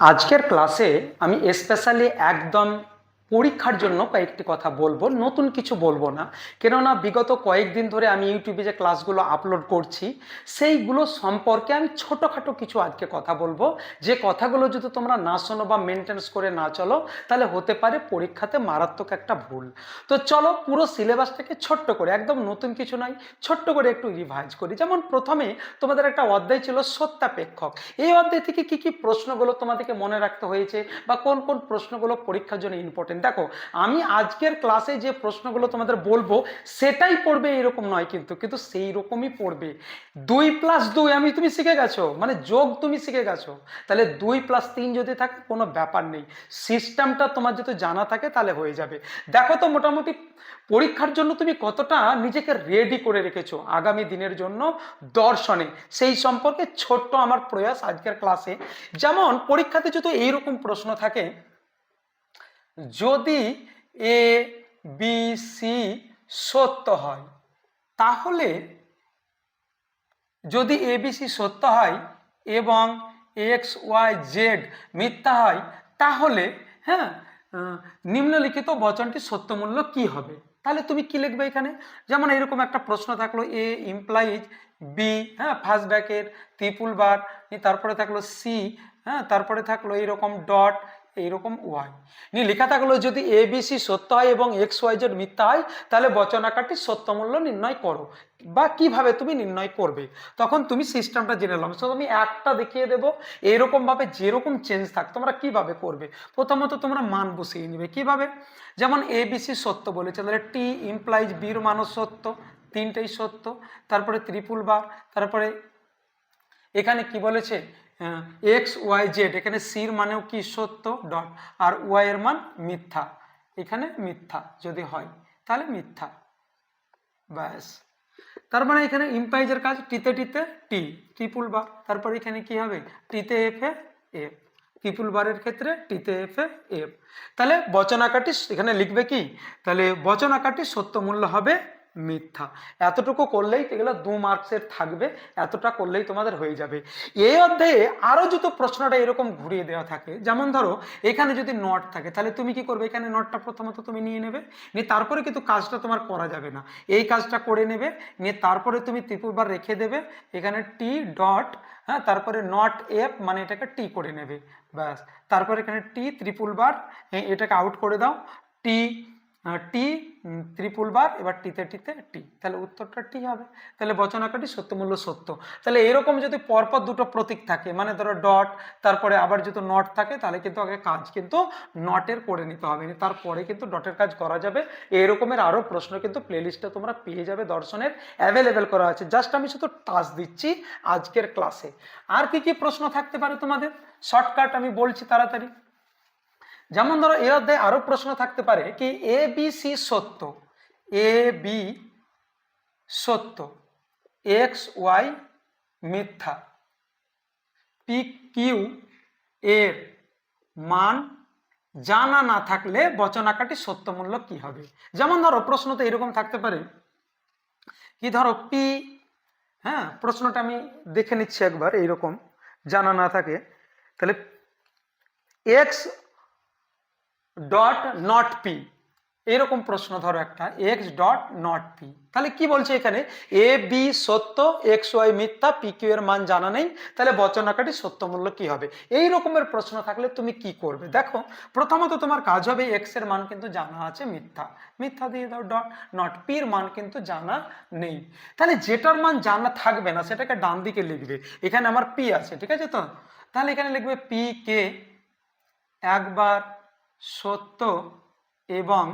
আজকের ক্লাসে আমি স্পেশালি একদম পরীক্ষার জন্য কয়েকটি কথা বলব, নতুন কিছু বলব না। কেননা বিগত কয়েকদিন ধরে আমি ইউটিউবে যে ক্লাসগুলো আপলোড করছি, সেইগুলো সম্পর্কে আমি ছোটোখাটো কিছু আজকে কথা বলব। যে কথাগুলো যদি তোমরা না শোনো বা মেনটেন্স করে না চলো, তাহলে হতে পারে পরীক্ষাতে মারাত্মক একটা ভুল। তো চলো পুরো সিলেবাসটাকে ছোট্ট করে, একদম নতুন কিছু নয়, ছোট্ট করে একটু রিভাইজ করি। যেমন প্রথমে তোমাদের একটা অধ্যায় ছিল সত্যাপেক্ষক। এই অধ্যায় থেকে কি কি প্রশ্নগুলো তোমাদেরকে মনে রাখতে হয়েছে বা কোন কোন প্রশ্নগুলো পরীক্ষার জন্য ইম্পর্টেন্ট দেখো, আমি আজকের ক্লাসে যে প্রশ্নগুলো তোমাদের বলব, সেটাই পড়বে এরকম নয় কিন্তু কিন্তু সেই রকমই পড়বে। দুই প্লাস দুই, আমি, তুমি শিখে গেছো? মানে যোগ তুমি শিখে গেছো? তাহলে দুই প্লাস তিন যদি থাকে, কোনো ব্যাপার নেই। সিস্টেমটা তোমার যদি জানা থাকে, তাহলে হয়ে যাবে। দেখো তো, মোটামুটি পরীক্ষার জন্য তুমি কতটা নিজেকে রেডি করে রেখেছো? আগামী দিনের জন্য দর্শনে। সেই সম্পর্কে ছোট্ট আমার প্রয়াস আজকের ক্লাসে। যেমন, পরীক্ষাতে যদি এইরকম প্রশ্ন থাকে যদি এ বি সি সত্য হয়, তাহলে যদি এ বি সি সত্য হয় এবং এক্স ওয়াই জেড মিথ্যা হয়, তাহলে হ্যাঁ নিম্নলিখিত বচনটি সত্যমূল্য কি হবে? তাহলে তুমি কি লিখবে এখানে? যেমন এরকম একটা প্রশ্ন থাকল এ ইমপ্লাইজ বি হ্যাঁ ফার্স্ট ব্যাকের ত্রিপুল বার তারপরে থাকল সি হ্যাঁ তারপরে থাকল এইরকম ডট এইরকম ওয়াই নিয়ে লেখা থাকল যদি এ বি সি সত্য হয় এবং এক্স ওয়াই জেড মিথ্যা হয়, তাহলে বচন আকারটি সত্যমূল্য নির্ণয় করো। বা কীভাবে তুমি নির্ণয় করবে? তখন তুমি সিস্টেমটা জেনে নাও। আমি একটা দেখিয়ে দেবো। এরকমভাবে যেরকম চেঞ্জ থাক, তোমরা কীভাবে করবে? প্রথমত তোমরা মান বসিয়ে নেবে। কীভাবে? যেমন এ বি সি সত্য বলেছে, তাহলে টি ইমপ্লাইজ বির মানও সত্য, তিনটেই সত্য। তারপরে ত্রিপুল বার, তারপরে এখানে কি বলেছে? এক্স ওয়াই জেড এখানে সির মানেও কি সত্য? ডট আর ওয়াই এর মান মিথ্যা। এখানে মিথ্যা যদি হয়, তাহলে মিথ্যা। ব্যাস। তার মানে এখানে ইম্পাইজের কাজ টিতে টিতে টি ট্রিপুল বার তারপর এখানে কি হবে? টিতে এফ এ এফ ট্রিপুল বারের ক্ষেত্রে টিতে এফ এ এফ তাহলে বচন আকারটি এখানে লিখবে কি? তাহলে বচন আকারটি সত্য মূল্য হবে মিথ্যা। এতটুকু করলেই এগুলো দু মার্কসের থাকবে, এতটা করলেই তোমাদের হয়ে যাবে। এই অধ্যায়ে আরও যদি প্রশ্নটা এরকম ঘুরিয়ে দেওয়া থাকে। যেমন ধরো, এখানে যদি নট থাকে, তাহলে তুমি কি করবে? এখানে নটটা প্রথমত তুমি নিয়ে নেবে, নিয়ে তারপরে কিন্তু কাজটা তোমার করা যাবে না। এই কাজটা করে নেবে, নিয়ে তারপরে তুমি ত্রিপুরবার রেখে দেবে, এখানে টি ডট হ্যাঁ তারপরে নট এফ মানে এটাকে টি করে নেবে, ব্যাস। তারপরে এখানে টি ত্রিপুল বার এটাকে আউট করে দাও টি টি ত্রিপুল বার এবার টিতে টিতে টি তাহলে উত্তরটা টি হবে। তাহলে বচন আকারটি সত্যমূল্য সত্য। তাহলে এরকম যদি পরপর দুটো প্রতীক থাকে মানে ধরো ডট তারপরে আবার যদি নট থাকে, তাহলে কিন্তু আগে কাজ কিন্তু নটের করে নিতে হবে। তারপরে কিন্তু ডটের কাজ করা যাবে। এরকমের আরও প্রশ্ন কিন্তু প্লেলিস্টে তোমরা পেয়ে যাবে, দর্শনের অ্যাভেলেবেল করা আছে। জাস্ট আমি শুধু টাচ দিচ্ছি আজকের ক্লাসে আর কি কি প্রশ্ন থাকতে পারে তোমাদের? শর্টকাট আমি বলছি তাড়াতাড়ি। যেমন ধরো এর অধ্যায়ে আরও প্রশ্ন থাকতে পারে কি এ বি সি সত্য? এ বি সত্য। এক্স ওয়াই মিথ্যা। পি কিউ এর মান জানা না থাকলে বচনাকাটি সত্যমূল্য কি হবে? যেমন ধরো, প্রশ্ন তো এরকম থাকতে পারে। কি ধরো পি হ্যাঁ প্রশ্নটা আমি দেখে নিচ্ছি একবার, এইরকম জানা না থাকে। তাহলে এক্স ডট নট পি এরকম প্রশ্ন ধরো একটা এক্স ডট নট পি তাহলে কি বলছে এখানে? এ বি সত্য এক্স ওয়াই মিথ্যা পি কিউ এর মান জানা নেই, তাহলে বচন আকারটি সত্য মূল্য কি হবে? এই রকমের প্রশ্ন থাকলে তুমি কি করবে? দেখো, প্রথমত তোমার কাজ হবে এক্সের মান কিন্তু জানা আছে মিথ্যা। মিথ্যা দিয়ে দাও ডট নট পির মান কিন্তু জানা নেই। তাহলে যেটার মান জানা থাকবে না, সেটাকে ডান দিকে লিখবে। এখানে আমার পি আছে, ঠিক আছে তো? তাহলে এখানে লিখবে পি কে একবার সত্য এবং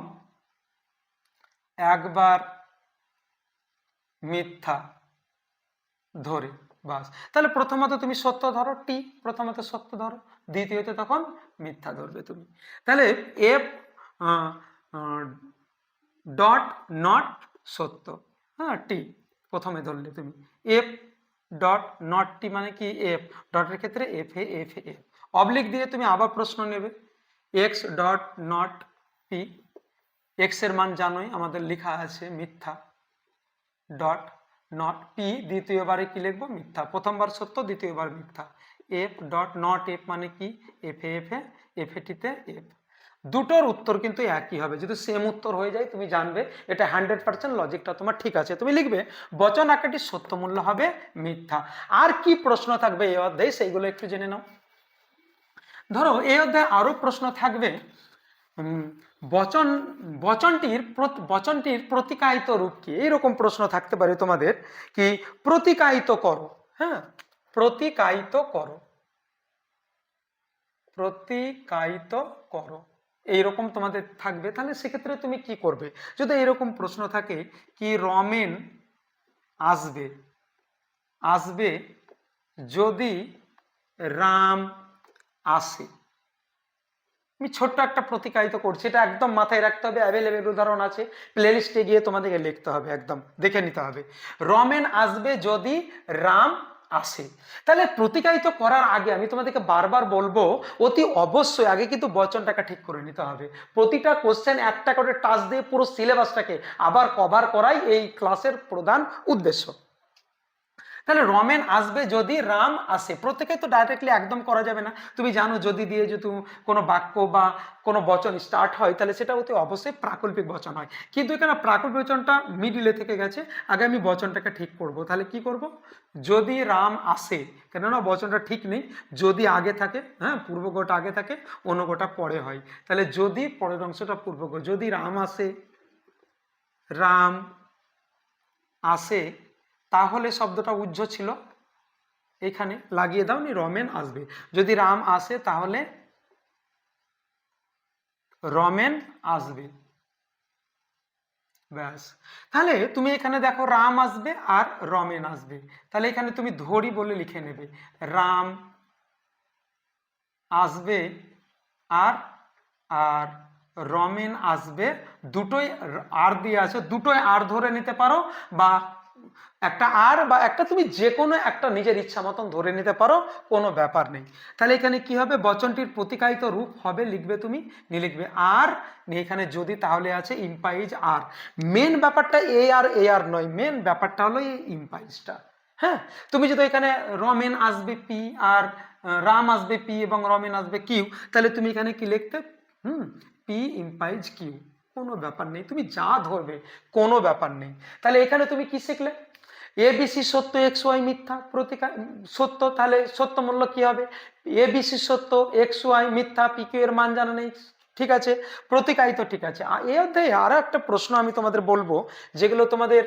একবার মিথ্যা ধরে, বাস। তাহলে প্রথমত তুমি সত্য ধরো, টি, প্রথমত সত্য ধরো, দ্বিতীয়ত তখন মিথ্যা ধরবে তুমি। তাহলে এফ ডট নট সত্য হ্যাঁ টি প্রথমে ধরলে তুমি। এফ ডট নট টি মানে কি এফ? ডটের ক্ষেত্রে F A F A, F. Oblique দিয়ে তুমি আবার প্রশ্ন নেবে। এক্স ডট নট পি এক্সের মান জানোই, আমাদের লেখা আছে মিথ্যা। ডট নট পি দ্বিতীয়বারে কি লিখব? মিথ্যা। প্রথমবার সত্য, দ্বিতীয়বার মিথ্যা। এফ ডট নট এফ মানে কি? F A F A F এটিতে এফ দুটোর উত্তর কিন্তু একই হবে। যদি সেম উত্তর হয়ে যায়, তুমি জানবে এটা হান্ড্রেড পার্সেন্ট লজিকটা তোমার ঠিক আছে। তুমি লিখবে বচন আকারটির সত্য মূল্য হবে মিথ্যা। আর কি প্রশ্ন থাকবে এই অধ্যায়ে, সেইগুলো একটু জেনে নাও। ধরো এই অধ্যায়ে আরও প্রশ্ন থাকবে। বচন, বচনটির বচনটির প্রতিকায়িত রূপ কি? এইরকম প্রশ্ন থাকতে পারে তোমাদের কি, প্রতিকায়িত করো হ্যাঁ? প্রতিকায়িত করো। প্রতিকায়িত করো। এইরকম তোমাদের থাকবে। তাহলে সেক্ষেত্রে তুমি কি করবে? যদি এরকম প্রশ্ন থাকে, কি রমেন আসবে? আসবে যদি রাম আসে আমি ছোট্ট একটা প্রতিকায়িত করছি, এটা একদম মাথায় রাখতে হবে অ্যাভেলেবেল উদাহরণ আছে প্লেলিস্টে গিয়ে তোমাদেরকে লিখতে হবে একদম, দেখে নিতে হবে। রমেন আসবে যদি রাম আসে। তাহলে প্রতিকায়িত করার আগে আমি তোমাদেরকে বারবার বলব, অতি অবশ্যই আগে কিন্তু বচনটাকে ঠিক করে নিতে হবে। প্রতিটা কোশ্চেন একটা করে টাচ দিয়ে পুরো সিলেবাসটাকে আবার কভার করাই এই ক্লাসের প্রধান উদ্দেশ্য। তাহলে রমেন আসবে যদি রাম আসে। প্রত্যেকে তো ডাইরেক্টলি একদম করা যাবে না। তুমি জানো, যদি দিয়ে যদি কোনো বাক্য বা কোনো বচন স্টার্ট হয়, তাহলে সেটা অতি অবশ্যই প্রাকল্পিক বচন হয়। কিন্তু এখানে প্রাকল্পিক বচনটা মিডিলে থেকে গেছে। আগে আমি বচনটাকে ঠিক করব। তাহলে কি করব? যদি রাম আসে, কেননা বচনটা ঠিক নেই, যদি আগে থাকে হ্যাঁ পূর্বগটা আগে থাকে অনুগটা পরে হয়। তাহলে যদি পরের অংশটা পূর্বগ যদি রাম আসে রাম আসে তাহলে শব্দটা উজ্জ্ব ছিল। এখানে লাগিয়ে দাও নি, রমেন আসবে। যদি রাম আসে তাহলে রমেন আসবে। ব্যাস। তাহলে তুমি এখানে দেখো রাম আসবে আর রমেন আসবে। তাহলে এখানে তুমি ধরি বলে লিখে নেবে। রাম আসবে আর আর রমেন আসবে। দুটোই আর দিয়ে আছে। দুটোই আর ধরে নিতে পারো বা একটা আর বা একটা তুমি যে কোনো একটা নিজের ইচ্ছা মতন ধরে নিতে পারো, কোনো ব্যাপার নেই। তাহলে এখানে কি হবে? বচনটির প্রতিকায়িত রূপ হবে লিখবে তুমি, নিয়ে লিখবে আর এখানে যদি তাহলে আছে ইম্পাইজ আর। মেন ব্যাপারটা এ আর এ আর নয় মেন ব্যাপারটা হলো এই ইম্পাইজটা হ্যাঁ? তুমি যদি এখানে রমেন আসবে পি আর রাম আসবে পি এবং রমেন আসবে কিউ তাহলে তুমি এখানে কি লিখতে? হুম পি ইম্পাইজ কিউ কোনো ব্যাপার নেই, তুমি যা ধরবে, কোনো ব্যাপার নেই। তাহলে এখানে তুমি কি শিখলে? এবিসি সত্য এক্স ওয়াই মিথ্যা প্রতিকার, সত্য, তাহলে সত্য মূল্য কি হবে? এবিসি সত্য এক্স ওয়াই মিথ্যা পি কিউ এর মান জানা নেই, ঠিক আছে? প্রতিকায়িত ঠিক আছে। এ অধ্যায়ে আরও একটা প্রশ্ন আমি তোমাদের বলব, যেগুলো তোমাদের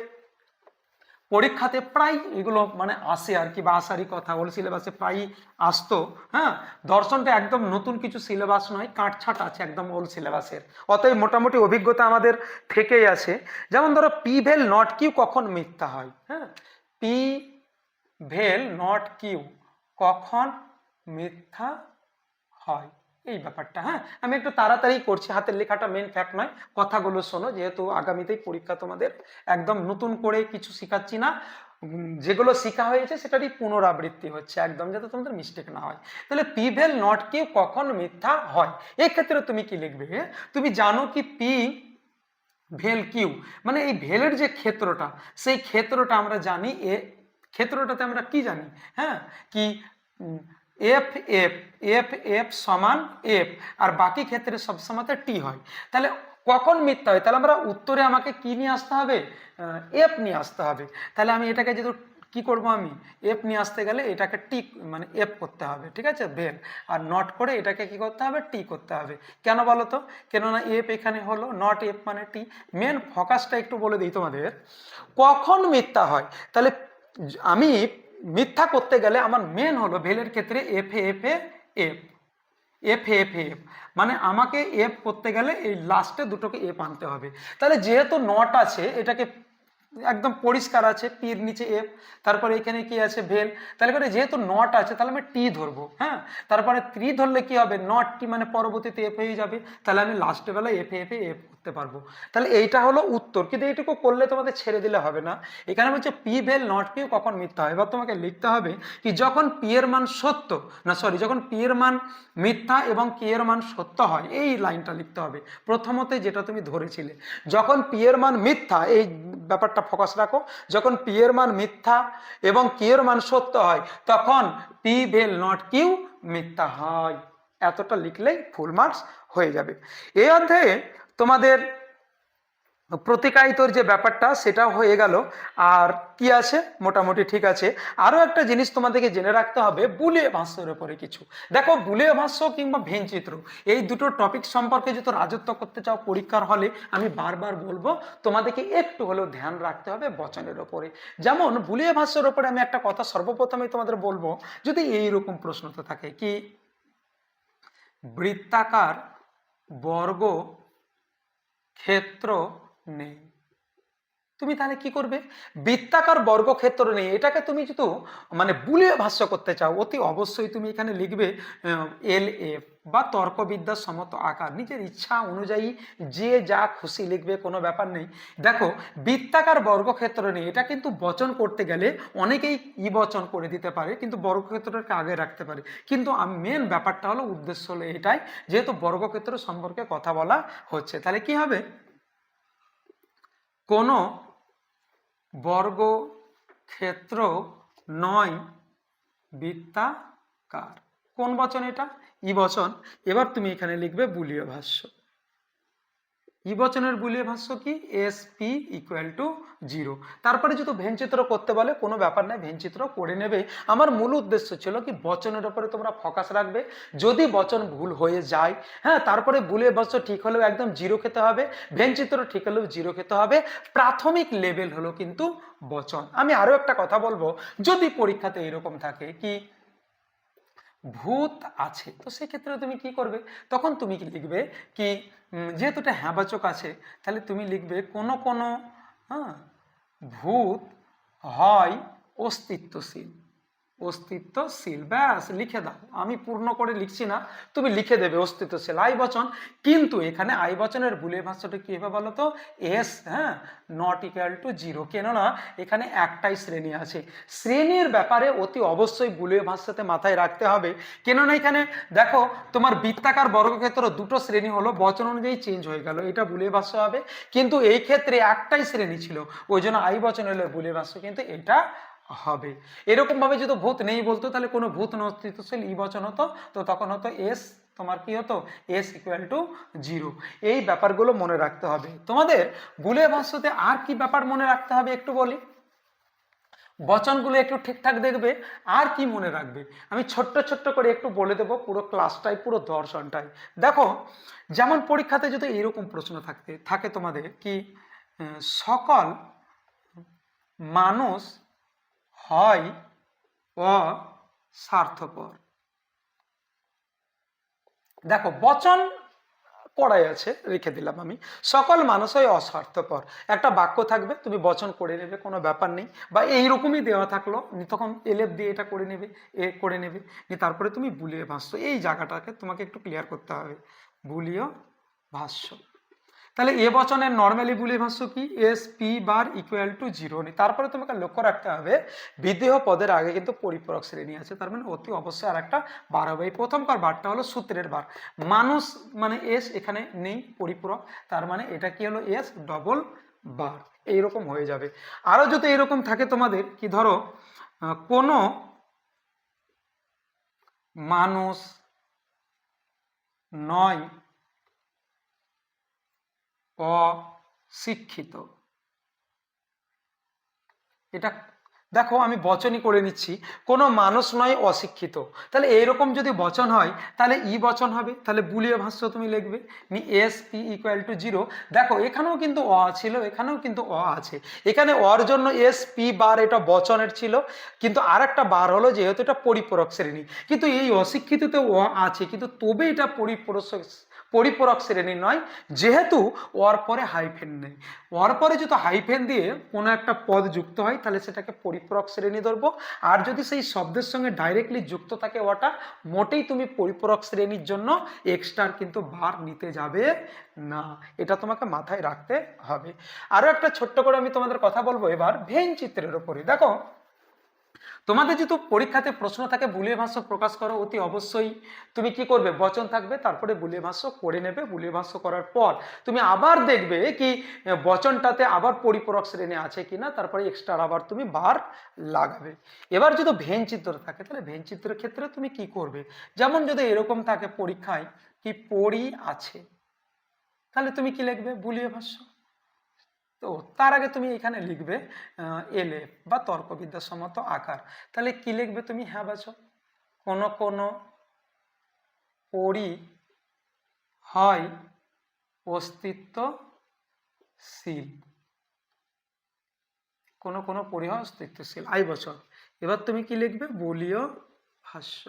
পরীক্ষাতে প্রায় এগুলো মানে আসে আর কি, বা আসারই কথা ওল্ড সিলেবাসে প্রায়ই আসতো হ্যাঁ? দর্শনটা একদম নতুন কিছু সিলেবাস নয়, কাটছাট আছে একদম ওল্ড সিলেবাসের অতএব মোটামুটি অভিজ্ঞতা আমাদের থেকেই আছে। যেমন ধরো, পি ভেল নট কিউ কখন মিথ্যা হয় হ্যাঁ? পি ভেল নট কিউ কখন মিথ্যা হয়। এই ব্যাপারটা হ্যাঁ? আমি একটু তাড়াতাড়ি করছি, হাতের লেখাটা মেন ফ্যাক্ট নয়, কথাগুলো শোনো, যেহেতু আগামীতেই পরীক্ষা তোমাদের একদম নতুন করে কিছু শেখাচ্ছি না যেগুলো শেখা হয়েছে সেটারই পুনরাবৃত্তি হচ্ছে একদম, যাতে তোমাদের মিস্টেক না হয়। তাহলে পি ভেল নট কিউ কখন মিথ্যা হয়। এক্ষেত্রে তুমি কি লিখবে? তুমি জানো কি পি ভেল কিউ? মানে এই ভেলের যে ক্ষেত্রটা, সেই ক্ষেত্রটা আমরা জানি, এ ক্ষেত্রটাতে আমরা কি জানি? হ্যাঁ? কি এফ এফ এফ এফ সমান এফ আর বাকি ক্ষেত্রে সবসময়তে টি হয়। তাহলে কখন মিথ্যা হয়? তাহলে আমরা উত্তরে আমাকে কি নিয়ে আসতে হবে? এফ নিয়ে আসতে হবে। তাহলে আমি এটাকে যেহেতু কি করব আমি? এফ নিয়ে আসতে গেলে এটাকে টি মানে এফ করতে হবে, ঠিক আছে? ভেল আর নট করে এটাকে কি করতে হবে? টি করতে হবে। কেন বলো তো? কেননা এফ এখানে হলো নট এফ মানে টি মেন ফোকাসটা একটু বলে দিই তোমাদের। কখন মিথ্যা হয়? তাহলে আমি মিথ্যা করতে গেলে আমার মেন হলো ভেলের ক্ষেত্রে F F F F F F মানে আমাকে এফ করতে গেলে এই লাস্টে দুটোকে এফ আনতে হবে। তাহলে যেহেতু নট আছে, এটাকে একদম পরিষ্কার আছে পির নিচে এফ তারপরে এখানে কি আছে? ভেল। তাহলে করে যেহেতু নট আছে, তাহলে আমি টি ধরবো হ্যাঁ? তারপরে ত্রি ধরলে কি হবে? নট টি মানে পরবর্তীতে এফ হয়ে যাবে। তাহলে আমি লাস্টে বেলা এফ এফ এফ করতে পারব। তাহলে এইটা হলো উত্তর। কিন্তু এইটুকু করলে তোমাদের ছেড়ে দিলে হবে না। এখানে বলছে পি ভেল নট পি কখন মিথ্যা হয়? এবার তোমাকে লিখতে হবে কি যখন পি এর মান সত্য, না সরি যখন পি এর মান মিথ্যা এবং কি এর মান সত্য হয়, এই লাইনটা লিখতে হবে। প্রথমতে যেটা তুমি ধরেছিলে। যখন পি এর মান মিথ্যা, এই ব্যাপারটা ব্যাপারটা ফোকাস রাখো। যখন পি এর মান মিথ্যা এবং কি এর মান সত্য হয়, তখন পি ভেল নট কিউ মিথ্যা হয়। এতটা লিখলেই ফুল মার্কস হয়ে যাবে। এই অধ্যায়ে তোমাদের প্রতিকায়িতর যে ব্যাপারটা সেটা হয়ে গেল। আর কি আছে? মোটামুটি ঠিক আছে। আরও একটা জিনিস তোমাদেরকে জেনে রাখতে হবে বুলিয়ে ভাষ্যের উপরে কিছু। দেখো বুলিয়ে ভাষ্য কিংবা ভেনচিত্র এই দুটো টপিক সম্পর্কে যদি রাজত্ব করতে চাও, পরীক্ষার হলে আমি বারবার বলব, তোমাদেরকে একটু হলেও ধ্যান রাখতে হবে বচনের ওপরে যেমন বুলিয়ে ভাষ্যের ওপরে আমি একটা কথা সর্বপ্রথমে তোমাদের বলব, যদি এইরকম প্রশ্ন তো থাকে কি? বৃত্তাকার, বর্গ, ক্ষেত্র নেই। তুমি তাহলে কি করবে? বৃত্তাকার বর্গক্ষেত্র নেই। এটাকে তুমি যদি মানে বুলিয়ে ভাষ্য করতে চাও, অতি অবশ্যই তুমি এখানে লিখবে এল এফ বা তর্কবিদ্যার সমত আকার। নিজের ইচ্ছা অনুযায়ী যে যা খুশি লিখবে, কোনো ব্যাপার নেই। দেখো, বৃত্তাকার বর্গক্ষেত্র নেই। এটা কিন্তু বচন করতে গেলে অনেকেই ই বচন করে দিতে পারে, কিন্তু বর্গক্ষেত্রটাকে আগে রাখতে পারে। কিন্তু মেন ব্যাপারটা হলো উদ্দেশ্য হলো এটাই, যেহেতু বর্গক্ষেত্র সম্পর্কে কথা বলা হচ্ছে। তাহলে কি হবে? কোনো বর্গ ক্ষেত্র নয় বৃত্তাকার কোন বচন এটা? ই বচন। এবার তুমি এখানে লিখবে বুলীয় ভাষ্য। ই বচনের বুলীয় ভাষ্য কি? S P equal to zero তারপরে যদি ভেনচিত্র করতে বলে, কোনো ব্যাপার নাই ভেনচিত্র করে নেবে। আমার মূল উদ্দেশ্য ছিল কি, বচনের উপরে তোমরা ফোকাস রাখবে। যদি বচন ভুল হয়ে যায় হ্যাঁ তারপরে বুলের ভাষ্য ঠিক হলেও একদম জিরো খেতে হবে। ভেনচিত্র ঠিক হলেও জিরো খেতে হবে। প্রাথমিক লেভেল হলো কিন্তু বচন। আমি আরও একটা কথা বলব, যদি পরীক্ষাতে এরকম থাকে কি ভূত আছে। তো সেক্ষেত্রে তুমি কি করবে? তখন তুমি কি লিখবে কি যেহেতু এটা হ্যাঁবাচক আছে, তাহলে তুমি লিখবে কোনো কোনো হ্যাঁ ভূত হয় অস্তিত্বশীল। অস্তিত্বশীল ব্যাস, লিখে দাও। আমি পূর্ণ করে লিখছি না, তুমি লিখে দেবে অস্তিত্বশীল আই বচন। কিন্তু এখানে আই বচনের ভুলে ভাষ্যটা কি হবে বলো তো? এস হ্যাঁ? নট ইকুয়াল টু জিরো কেননা এখানে একটাই শ্রেণি আছে। শ্রেণির ব্যাপারে অতি অবশ্যই বুলিয়ে ভাষ্যতে মাথায় রাখতে হবে। কেননা এখানে দেখো, তোমার বৃত্তাকার বর্গক্ষেত্র দুটো শ্রেণি হলো, বচন অনুযায়ী চেঞ্জ হয়ে গেল। এটা বুলিয়ে ভাষ্য হবে। কিন্তু এই ক্ষেত্রে একটাই শ্রেণি ছিল। ওই জন্য আই বচন হলে বুলিয়ে ভাষ্য। কিন্তু এটা হবে। এরকম ভাবে যদি ভূত নেই বলতো, তাহলে কোনো ভূত অস্তিত্বশীল ই বচন হতো, তো তখন হতো এস, তোমার কি হতো? এস ইকুয়াল টু জিরো এই ব্যাপারগুলো মনে রাখতে হবে। তোমাদের বুলে ভাষ্যতে আর কি ব্যাপার মনে রাখতে হবে একটু বলি? বচনগুলো একটু ঠিকঠাক দেখবে, আর কি মনে রাখবে? আমি ছোট্ট ছোট্ট করে একটু বলে দেবো পুরো ক্লাসটাই পুরো দর্শনটাই। দেখো, যেমন পরীক্ষাতে যদি এরকম প্রশ্ন থাকতে, থাকে তোমাদের কি সকল মানুষ হয় অস্বার্থপর দেখো, বচন পড়াই আছে, রেখে দিলাম আমি। সকল মানুষই অস্বার্থপর। একটা বাক্য থাকবে, তুমি বচন করে নেবে, কোনো ব্যাপার নেই। বা এইরকমই দেওয়া থাকল তখন এলেপ দিয়ে এটা করে নেবে, এ করে নেবে, নিয়ে তারপরে তুমি বুলিয়ে ভাষ্য এই জায়গাটাকে তোমাকে একটু ক্লিয়ার করতে হবে। বুলিয় ভাষ্য তাহলে এ বচনের নর্মালি বুলিয়ে ভাষ্য কি? S P bar equal to zero নেই তারপরে তোমাকে লক্ষ্য রাখতে হবে বিদেহ পদের আগে কিন্তু পরিপূরক শ্রেণি আছে। তার মানে অতি অবশ্যই আর একটা বার হবে। এই প্রথমকার বারটা হলো সূত্রের বার মানুষ মানে এস এখানে নেই পরিপূরক। তার মানে এটা কি হলো? এস ডবল বার এইরকম হয়ে যাবে। আরও যদি এরকম থাকে তোমাদের, কি ধরো কোনো মানুষ নয় অশিক্ষিত। এটা, দেখো আমি বচনই করে নিচ্ছি, কোনো মানুষ নয় অশিক্ষিত। তাহলে এইরকম যদি বচন হয়, তাহলে ই বচন হবে, তাহলে বুলিয়ে ভাষ্য তুমি লিখবে, নি S P equal to zero দেখো, এখানেও কিন্তু অ ছিল, এখানেও কিন্তু অ আছে। এখানে অর জন্য এস পি বার এটা বচনের ছিল, কিন্তু আর একটা বার হলো যেহেতু এটা পরিপূরক শ্রেণি। কিন্তু এই অশিক্ষিততে অ আছে, কিন্তু তবে এটা পরিপূরক পরিপূরক শ্রেণি নয়, যেহেতু ওর পরে হাইফেন নেই। ওর পরে যদি হাইফেন দিয়ে কোনো একটা পদ যুক্ত হয়, তাহলে সেটাকে পরিপূরক শ্রেণি ধরবো। আর যদি সেই শব্দের সঙ্গে ডাইরেক্টলি যুক্ত থাকে ওটা, মোটেই তুমি পরিপূরক শ্রেণির জন্য এক্সট্রা কিন্তু বার নিতে যাবে না। এটা তোমাকে মাথায় রাখতে হবে। আরও একটা ছোট্ট করে আমি তোমাদের কথা বলব এবার ভেন চিত্রের ওপরে দেখো তোমাদের যেহেতু পরীক্ষাতে প্রশ্ন থাকে, বুলিয়ে ভাষ্য প্রকাশ করো, অতি অবশ্যই তুমি কি করবে? বচন থাকবে, তারপরে বুলিয়ে ভাষ্য করে নেবে, বুলিয়ে ভাষ্য করার পর তুমি আবার দেখবে কি বচনটাতে আবার পরিপূরক শ্রেণি আছে কি না তারপরে এক্সট্রা আবার তুমি বার লাগাবে। এবার যদি ভেন চিত্র থাকে, তাহলে ভেন চিত্রের ক্ষেত্রে তুমি কি করবে? যেমন যদি এরকম থাকে পরীক্ষায় কি পড়ি আছে, তাহলে তুমি কি লিখবে? বুলিয়ে ভাষ্য। তো তার আগে তুমি এখানে লিখবে এলে বা তর্কবিদ্যাসম্মত আকার। তাহলে কি লিখবে তুমি? হ্যাঁ বাছো কোন কোন পরি হয় অস্তিত্বশীল কোন কোন পরি হয় অস্তিত্বশীল আই বছর এবার তুমি কি লিখবে? বলীয় ভাষ্য।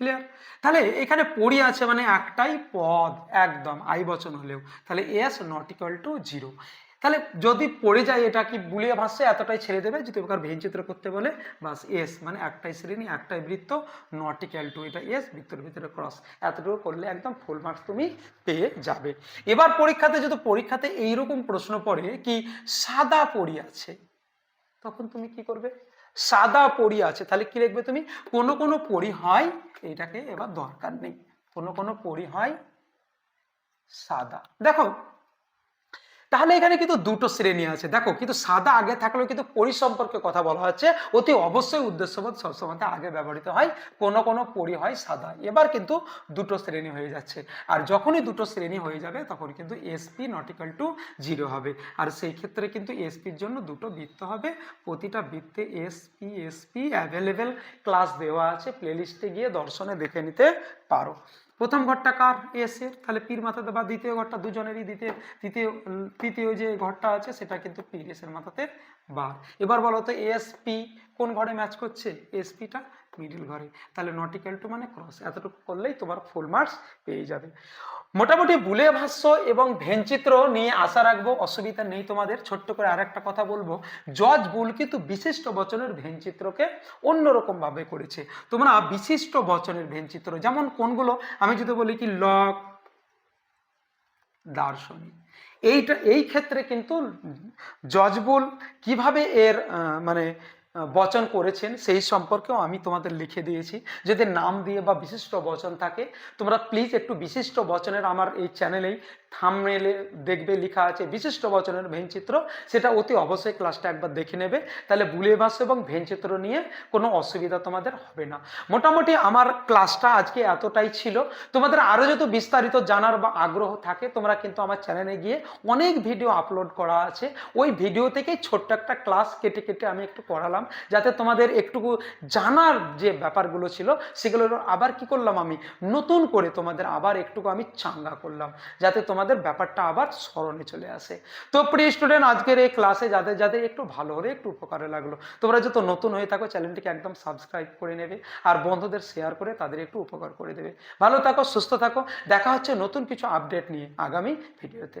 ক্লিয়ার তাহলে এখানে পড়ি আছে মানে একটাই পদ, একদম। আই, বচন হলেও। তাহলে S not equal to zero তাহলে যদি পড়ে যায় এটা কি বুলিয়ে ভাষে এতটাই ছেড়ে দেবে যদি ওখানে ভেন চিত্র করতে বলে, বাস এস মানে একটাই শ্রেণি, একটাই বৃত্ত নট ইকাল টু এটা এস, বৃত্তর ভিতরে ক্রস এতটুকু করলে একদম ফুল মার্কস তুমি পেয়ে যাবে। এবার পরীক্ষাতে, যদি পরীক্ষাতে এইরকম প্রশ্ন পড়ে কি সাদা পড়ি আছে, তখন তুমি কি করবে? সাদা পরি আছে, তাহলে কি লিখবে তুমি? কোন কোন পরি হয়, এটাকে এবার দরকার নেই। কোন কোন পরি হয় সাদা। দেখো তাহলে এখানে কিন্তু দুটো শ্রেণি আছে। দেখো, কিন্তু সাদা আগে থাকলেও কিন্তু পরি সম্পর্কে কথা বলা হচ্ছে। অতি অবশ্যই উদ্দেশ্যবোধ সবসময় আগে ব্যবহৃত হয়। কোন কোন পরি হয় সাদা। এবার কিন্তু দুটো শ্রেণি হয়ে যাচ্ছে। আর যখনই দুটো শ্রেণি হয়ে যাবে, তখন কিন্তু এসপি নটিক্যাল টু জিরো হবে। আর সেই ক্ষেত্রে কিন্তু এসপির জন্য দুটো বৃত্ত হবে। প্রতিটা বৃত্তে এসপি এসপি অ্যাভেলেবেল ক্লাস দেওয়া আছে। প্লেলিস্টে গিয়ে দর্শনে দেখে নিতে পারো। প্রথম ঘরটা কার? এসের। তাহলে পীর মাথাতে বা দ্বিতীয় ঘরটা দুজনেরই দ্বিতীয় তৃতীয় তৃতীয় যে ঘরটা আছে, সেটা কিন্তু পীর এসের মাথাতে বার। এবার বলো তো এস পি কোন ঘরে ম্যাচ করছে? এস এসপিটা মিডিল ঘরে। তাহলে নটিক্যাল টু মানে ক্রস এতটুকু করলেই তোমার ফুল মার্কস পেয়ে যাবে। মোটামুটি বুলে ভাষ্য এবং ভেনচিত্র নিয়ে আশা রাখব, অসুবিধা নেই তোমাদের। ছোট্ট করে আর একটা কথা বলব। জজ বুল কিন্তু বিশিষ্ট বচনের ভেনচিত্রকে অন্যরকম ভাবে করেছে। তোমরা বিশিষ্ট বচনের ভেনচিত্র যেমন কোনগুলো? আমি যদি বলি কি, লক, দার্শনিক। এইটা, এই ক্ষেত্রে কিন্তু জজবুল কীভাবে এর মানে বচন করেছেন, সেই সম্পর্কেও আমি তোমাদের লিখে দিয়েছি। যদি নাম দিয়ে বা বিশিষ্ট বচন থাকে, তোমরা প্লিজ একটু বিশিষ্ট বচনের আমার এই চ্যানেলেই থামমেলে দেখবে লেখা আছে বিশিষ্ট বচনের ভেনচিত্র সেটা অতি অবশ্যই ক্লাসটা একবার দেখে নেবে। তাহলে বুলিয়ে ভাষ্য এবং ভেনচিত্র নিয়ে কোনো অসুবিধা তোমাদের হবে না। মোটামুটি আমার ক্লাসটা আজকে এতটাই ছিল। তোমাদের আরও যত বিস্তারিত জানার বা আগ্রহ থাকে, তোমরা কিন্তু আমার চ্যানেলে গিয়ে অনেক ভিডিও আপলোড করা আছে। ওই ভিডিও থেকেই ছোট্ট একটা ক্লাস কেটে কেটে আমি একটু করালাম, যাতে তোমাদের একটুকু জানার যে ব্যাপারগুলো ছিল, সেগুলো আবার কি করলাম আমি? নতুন করে তোমাদের আবার একটুকু আমি চাঙ্গা করলাম, যাতে তোমাদের ব্যাপারটা আবার স্মরণে চলে আসে। তো প্রিয় স্টুডেন্ট আজকের এই ক্লাসে যাদের যাদের একটু ভালো হলে একটু উপকারে লাগল, তোমরা যত নতুন হয়ে থাকো, চ্যানেলটিকে একদম সাবস্ক্রাইব করে নেবে, আর বন্ধুদের শেয়ার করে তাদের একটু উপকার করে দেবে। ভালো থাকো, সুস্থ থাকো, দেখা হচ্ছে নতুন কিছু আপডেট নিয়ে আগামী ভিডিওতে